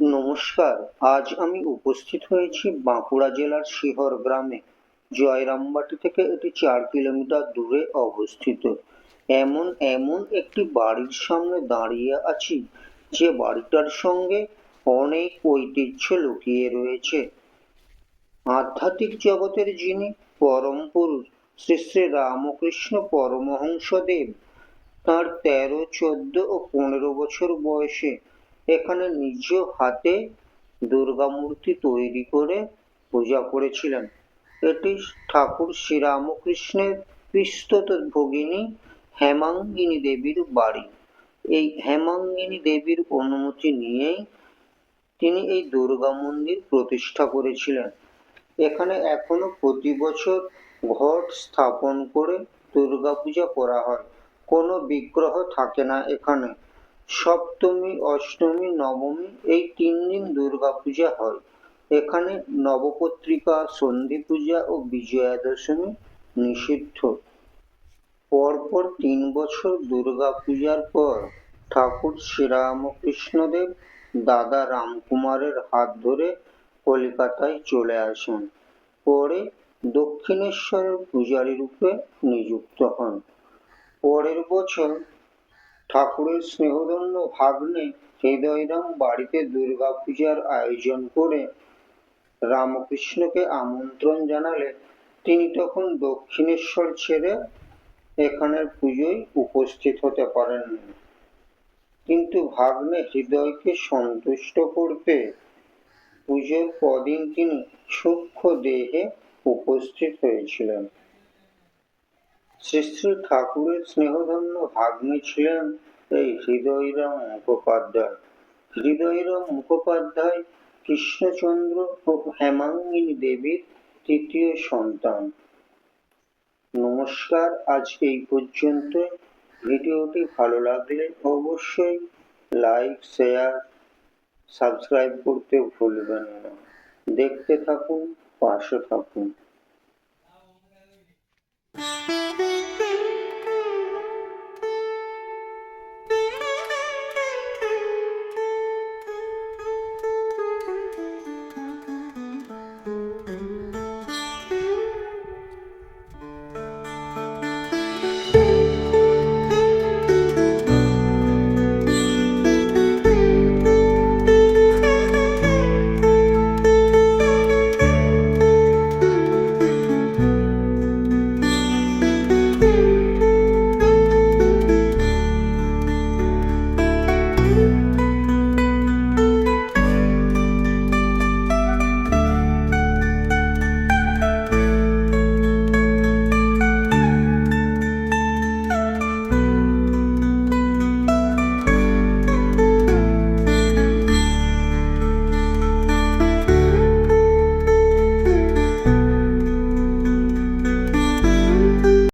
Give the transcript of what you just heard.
নমস্কার, আজ আমি উপস্থিত হয়েছি বাঁকুড়া জেলার শিহর গ্রামে। জয়রামবাটি থেকে এটি চার কিলোমিটার দূরে অবস্থিত। এমন এমন একটি বাড়ির সামনে দাঁড়িয়ে আছি যে বাড়িটার সঙ্গে অনেক ঐতিহ্য লুকিয়ে রয়েছে। আধ্যাত্মিক জগতের যিনি পরম পুরুষ, শ্রী শ্রী রামকৃষ্ণ পরমহংসদেব, তার তেরো, চোদ্দ ও পনেরো বছর বয়সে এখানে নিজ হাতে দুর্গা মূর্তি তৈরি করে পূজা করেছিলেন। এটি ঠাকুর শ্রীরামকৃষ্ণের পিস্তত ভগিনী হেমাঙ্গিনী দেবীর বাড়ি। এই হেমাঙ্গিনী দেবীর অনুমতি নিয়েই তিনি এই দুর্গা মন্দির প্রতিষ্ঠা করেছিলেন। এখানে এখনও প্রতি বছর ঘট স্থাপন করে দুর্গাপূজা করা হয়। কোনো বিগ্রহ থাকে না এখানে। সপ্তমী, অষ্টমী, নবমী এই তিন দিন দুর্গাপূজা হয়। এখানে নবপত্রিকা সন্ধি পূজা ও বিজয়া দশমী নিষিদ্ধ। পরপর তিন বছর দুর্গাপূজার পর ঠাকুর শ্রীরামকৃষ্ণদেব দাদা রামকুমারের হাত ধরে কলকাতায় চলে আসেন। পরে দক্ষিণেশ্বরের পূজারী রূপে নিযুক্ত হন। পরের বছর ঠাকুরের স্নেহধন্য ভাগ্নে হৃদয়রাম বাড়িতে দুর্গাপূজার আয়োজন করে রামকৃষ্ণকে আমন্ত্রণ জানালে তিনি তখন দক্ষিণেশ্বর ছেড়ে এখানের পুজোয় উপস্থিত হতে পারেননি কিন্তু ভাগ্নে হৃদয়কে সন্তুষ্ট করতে পুজোর কদিন তিনি সূক্ষ্ম দেহে উপস্থিত হয়েছিলেন। শ্রী শ্রী ঠাকুরের স্নেহধন্য ভাগ্নে ছিলেন এই হৃদয়রাম মুখোপাধ্যায়। হৃদয়রাম মুখোপাধ্যায় কৃষ্ণচন্দ্র ও হেমাঙ্গিনী দেবীর তৃতীয় সন্তান। নমস্কার, আজ এই পর্যন্ত। ভিডিওটি ভালো লাগলে অবশ্যই লাইক, শেয়ার, সাবস্ক্রাইব করতে ভুলবেন না। দেখতে থাকুন, পাশে থাকুন.